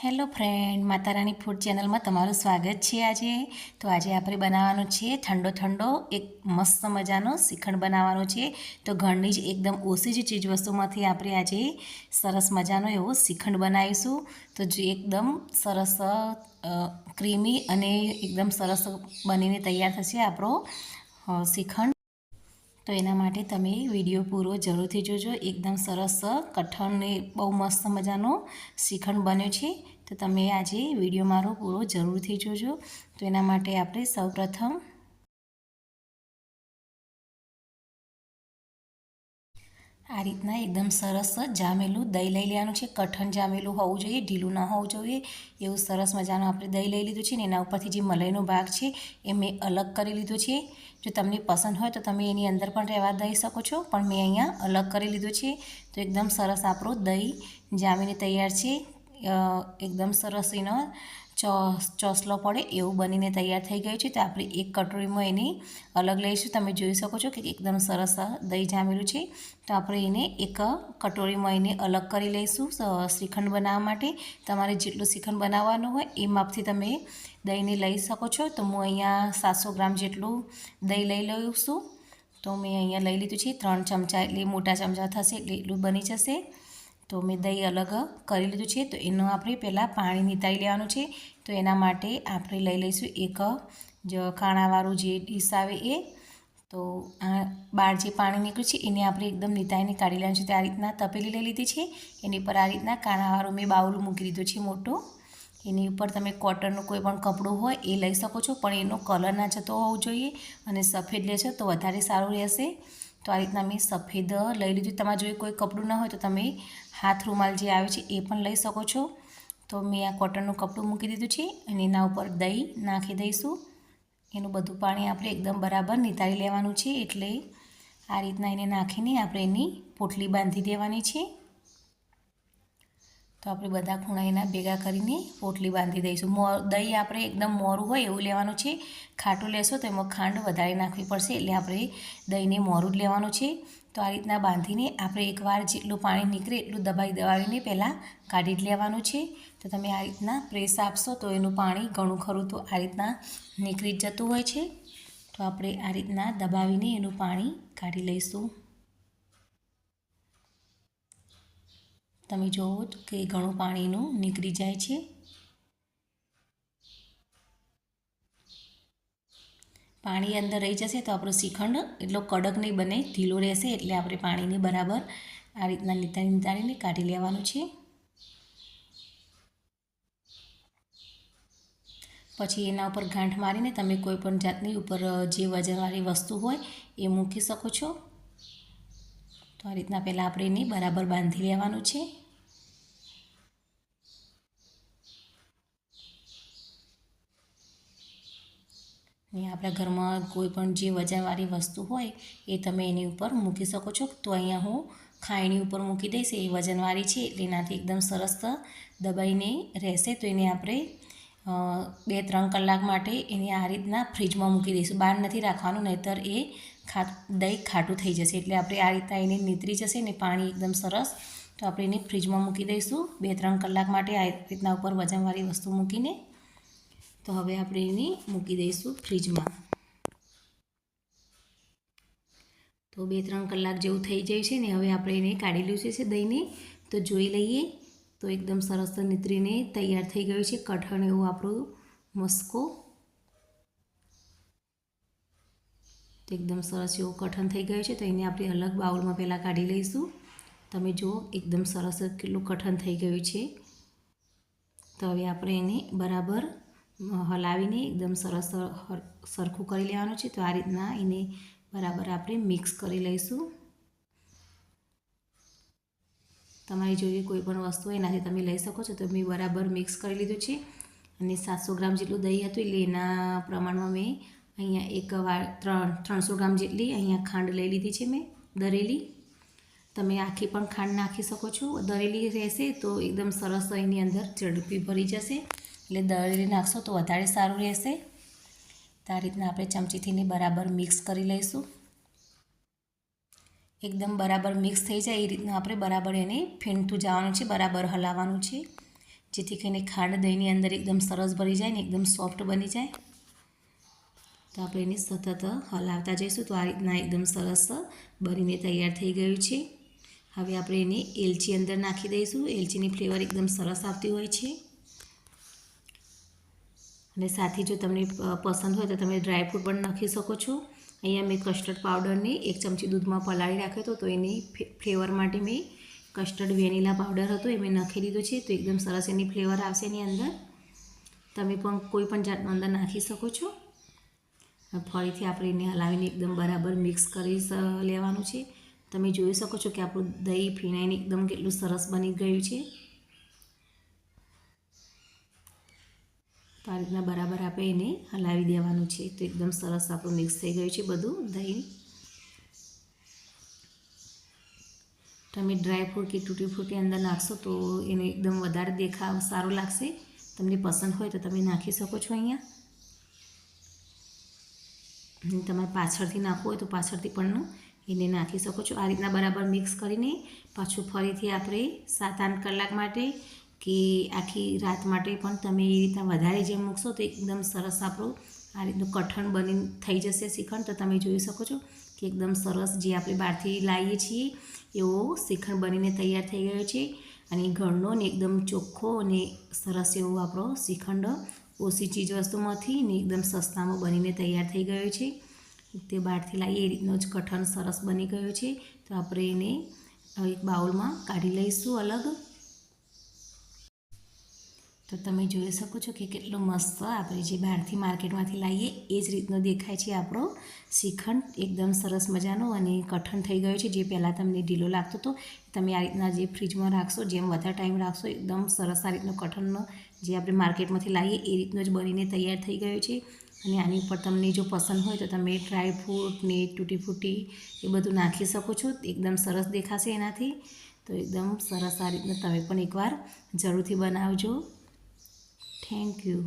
Hello friend Matarani food ચેનલમાં તમારું સ્વાગત છે આજે. તો આજે આપણે બનાવવાનો છે ઠંડો ઠંડો, એક મસ્ત મજાનો શ્રીખંડ બનાવવાનો છે. તો ઘરની જ એકદમ ઓછી જ ચીજ વસ્તુમાંથી આપણે આજે સરસ મજાનો એવો શ્રીખંડ બનાવીશું. તો જે એકદમ સરસ ક્રીમી અને એકદમ સરસ બનીને તૈયાર થશે આપણો શ્રીખંડ તો એના માટે તમે વીડિયો પૂરો જરૂરથી જોજો. એકદમ સરસ, કઠણ ને બહુ મસ્ત મજાનો શ્રીખંડ બન્યો છે. તો તમે આજે વીડિયો મારો પૂરો જરૂરથી જોજો. તો એના માટે આપણે સૌપ્રથમ આ રીતના એકદમ સરસ જામેલું દહીં લઈ લેવાનું છે. કઠણ જામેલું હોવું જોઈએ, ઢીલું ન હોવું જોઈએ. એવું સરસ મજાનું આપણે દહીં લઈ લીધું છે ને એના ઉપરથી જે મલાઈનો ભાગ છે એ મેં અલગ કરી લીધો છે. જો તમને પસંદ હોય તો તમે એની અંદર પણ રહેવા દઈ શકો છો, પણ મેં અહીંયા અલગ કરી લીધું છે. તો એકદમ સરસ આપણું દહીં જામીને તૈયાર છે. એકદમ સરસ એનો ચોસલો પડે એવું બનીને તૈયાર થઈ ગયું છે. તો આપણે એક કટોરીમાં એની અલગ લઈશું. તમે જોઈ શકો છો કે એકદમ સરસ દહીં જામેલું છે. તો આપણે એને એક કટોરીમાં એને અલગ કરી લઈશું શ્રીખંડ બનાવવા માટે. તમારે જેટલું શ્રીખંડ બનાવવાનું હોય એ માપથી તમે દહીંને લઈ શકો છો. તો હું અહીંયા સાતસો ગ્રામ જેટલું દહીં લઈ લઉં છું. તો મેં અહીંયા લઈ લીધું છે. ત્રણ ચમચા એટલે મોટા ચમચા થશે એટલે એટલું બની જશે. તો મેં દહીં અલગ કરી લીધું છે. તો એનું આપણે પહેલાં પાણી નીતાળી લેવાનું છે. તો એના માટે આપણે લઈ લઈશું એક જ કાણાવાળું જે ડીશ આવે એ. તો આ બહાર જે પાણી નીકળ્યું છે એને આપણે એકદમ નીતાઈને કાઢી લેવાનું છે. તે આ રીતના તપેલી લઈ લીધી છે. એની પર આ રીતના કાણાવાળું મેં બાઉલ મૂકી દીધું છે મોટું. એની ઉપર તમે કોટનનું કોઈ પણ કપડું હોય એ લઈ શકો છો. પણ એનો કલર ના જતો હોવો જોઈએ અને સફેદ લેશો તો વધારે સારું રહેશે. તો આ રીતના મેં સફેદ લઈ લીધું. તમારે જોઈએ કોઈ કપડું ન હોય તો તમે હાથ રૂમાલ જે આવે છે એ પણ લઈ શકો છો. તો મેં આ કોટનનું કપડું મૂકી દીધું છે અને એના ઉપર દહીં નાખી દઈશું. એનું બધું પાણી આપણે એકદમ બરાબર નિતારી લેવાનું છે એટલે આ રીતના એને નાખીને આપણે એની પોટલી બાંધી દેવાની છે. તો આપણે બધા ખૂણા એના ભેગા કરીને પોટલી બાંધી દઈશું. મો, દહીં આપણે એકદમ મોરું હોય એવું લેવાનું છે. ખાટું લેશો તો એમાં ખાંડ વધારે નાખવી પડશે એટલે આપણે દહીંને મોરું જ લેવાનું છે. તો આ રીતના બાંધીને આપણે એકવાર જેટલું પાણી નીકળે એટલું દબાઈ દબાવીને પહેલાં કાઢી જ લેવાનું છે. તો તમે આ રીતના પ્રેસ આપશો તો એનું પાણી ઘણું ખરું તો આ રીતના નીકળી જતું હોય છે. તો આપણે આ રીતના દબાવીને એનું પાણી કાઢી લઈશું. તમે જુઓ કે ઘણું પાણીનું નીકળી જાય છે. પાણી અંદર રહી જશે તો આપણો શ્રીખંડ એટલો કડક નહીં બને, ઢીલો રહેશે એટલે આપણે પાણીને બરાબર આ રીતના નિતારી નીતાળીને કાઢી લેવાનું છે. પછી એના ઉપર ગાંઠ મારીને તમે કોઈ પણ જાતની ઉપર જે વજનવાળી વસ્તુ હોય એ મૂકી શકો છો. તો આ રીતના પહેલાં આપણે એને બરાબર બાંધી લેવાનું છે. અને આપણા ઘરમાં કોઈ પણ જે વજનવાળી વસ્તુ હોય એ તમે એની ઉપર મૂકી શકો છો. તો અહીંયા હું ખાયણી ઉપર મૂકી દઈશ. એ વજનવાળી છે એટલે એનાથી એકદમ સરસ દબાઈને રહેશે. તો એને આપણે બે ત્રણ કલાક માટે એને આ રીતના ફ્રીજમાં મૂકી દઈશું. બહાર નથી રાખવાનું, નહીંતર એ ખા, દહીં ખાટું થઈ જશે એટલે આપણે આ રીતના એને નીતરી જશે ને પાણી એકદમ સરસ, તો આપણે એને ફ્રીજમાં મૂકી દઈશું. બે ત્રણ કલાક માટે આ રીતના ઉપર વજનવાળી વસ્તુ મૂકીને, તો હવે આપણે એને મૂકી દઈશું ફ્રીજમાં. તો બે ત્રણ કલાક જેવું થઈ જાય છે ને, હવે આપણે એને કાઢી લીધું છે દહીંને. તો જોઈ લઈએ, તો એકદમ સરસ નીતરીને તૈયાર થઈ ગયું છે. કઠણ એવું આપણું મસ્કો તો એકદમ સરસ એવું કઠણ થઈ ગયું છે, તો એને આપણે અલગ બાઉલમાં પહેલાં કાઢી લઈશું. તમે જુઓ, એકદમ સરસ કેટલું કઠણ થઈ ગયું છે. તો હવે આપણે એને બરાબર હલાવીને એકદમ સરસ સરખું કરી લેવાનું છે. તો આ રીતના એને બરાબર આપણે મિક્સ કરી લઈશું. તમારી જોઈએ કોઈ પણ વસ્તુ એનાથી તમે લઈ શકો છો. તો મેં બરાબર મિક્સ કરી લીધું છે. અને સાતસો ગ્રામ જેટલું દહીં હતું એટલે એના પ્રમાણમાં મેં અહીંયા એક વાર ત્રણ, ત્રણસો ગ્રામ જેટલી અહીંયા ખાંડ લઈ લીધી છે મેં, દરેલી. તમે આખી પણ ખાંડ નાખી શકો છો. દરેલી રહેશે તો એકદમ સરસ એની અંદર ઝડપી ભરી જશે. એટલે દરેલી નાખશો તો વધારે સારું રહેશે. તો આ રીતના આપણે ચમચીથીને બરાબર મિક્સ કરી લઈશું. એકદમ બરાબર મિક્સ થઈ જાય એ રીતના આપણે બરાબર એને ફેંટતું જવાનું છે, બરાબર હલાવવાનું છે. જેથી કરીને ખાંડ દહીંની અંદર એકદમ સરસ ભરી જાય ને એકદમ સોફ્ટ બની જાય. તો આપણે એને સતત હલાવતા જઈશું. તો આ રીતના એકદમ સરસ બનીને તૈયાર થઈ ગયું છે. હવે આપણે એને એલચી અંદર નાખી દઈશું. એલચીની ફ્લેવર એકદમ સરસ આવતી હોય છે. અને સાથે જો તમને પસંદ હોય તો તમે ડ્રાયફ્રૂટ પણ નાખી શકો છો. અહીંયા મેં કસ્ટર્ડ પાવડરને એક ચમચી દૂધમાં પલાળી રાખ્યો હતો. તો એની ફ્લેવર માટે મેં કસ્ટર્ડ વેનીલા પાવડર હતો. એ મેં નાખી દીધો છે. તો એકદમ સરસ એની ફ્લેવર આવશે એની અંદર. તમે પણ કોઈ પણ જાતનો અંદર નાખી શકો છો. ફરીથી આપણે એને હલાવીને એકદમ બરાબર મિક્સ કરી લેવાનું છે. તમે જોઈ શકો છો કે આપણું દહીં ફીણાઈને એકદમ કેટલું સરસ બની ગયું છે. તો આ રીતના બરાબર આપણે એને હલાવી દેવાનું છે. તો એકદમ સરસ આપણું મિક્સ થઈ ગયું છે બધું દહીં. તમે ડ્રાયફ્રૂટ કે તૂટી ફ્રૂટી અંદર નાખશો તો એને એકદમ વધારે દેખાવ સારો લાગશે. તમને પસંદ હોય તો તમે નાખી શકો છો અહીંયા. તમારે પાછળથી નાખવું હોય તો પાછળથી પણ એને નાખી શકો છો. આ રીતના બરાબર મિક્સ કરીને પાછું ફરીથી આપણે સાત આઠ કલાક માટે કે આખી રાત માટે પણ તમે એ રીતના વધારે જેમ મૂકશો તો એકદમ સરસ આપણું આ રીતનું કઠણ બની થઈ જશે શ્રીખંડ તો તમે જોઈ શકો છો કે એકદમ સરસ જે આપણે બહારથી લાવીએ છીએ એવો શ્રીખંડ બનીને તૈયાર થઈ ગયો છે. અને ઘરનો ને એકદમ ચોખ્ખો અને સરસ એવો આપણો શ્રીખંડ ઓછી ચીજ વસ્તુમાંથી ને એકદમ સસ્તામાં બનીને તૈયાર થઈ ગયો છે. તે બહારથી લાવીએ એ રીતનો જ કઠણ, સરસ બની ગયો છે. તો આપણે એને એક બાઉલમાં કાઢી લઈશું અલગ. તો તમે જોઈ શકો છો કે કેટલો મસ્ત આપણે જે બહારથી માર્કેટમાંથી લાવીએ એ જ રીતનો દેખાય છે આપણો શ્રીખંડ. એકદમ સરસ મજાનો અને કઠણ થઈ ગયો છે. જે પહેલાં તમને ઢીલો લાગતો હતો તમે આ રીતના જે ફ્રીજમાં રાખશો, જેમ વધારે ટાઈમ રાખશો, એકદમ સરસ આ રીતનો કઠણનો જે આપણે માર્કેટમાંથી લાવીએ એ રીતનો જ બનીને તૈયાર થઈ ગયો છે. અને આની ઉપર તમને જો પસંદ હોય તો તમે ડ્રાય ફ્રૂટ ને તૂટી ફૂટી એ બધું નાખી શકો છો. એકદમ સરસ દેખાશે એનાથી. તો એકદમ સરસ આ રીતના તમે પણ એકવાર જરૂરથી બનાવજો. Thank you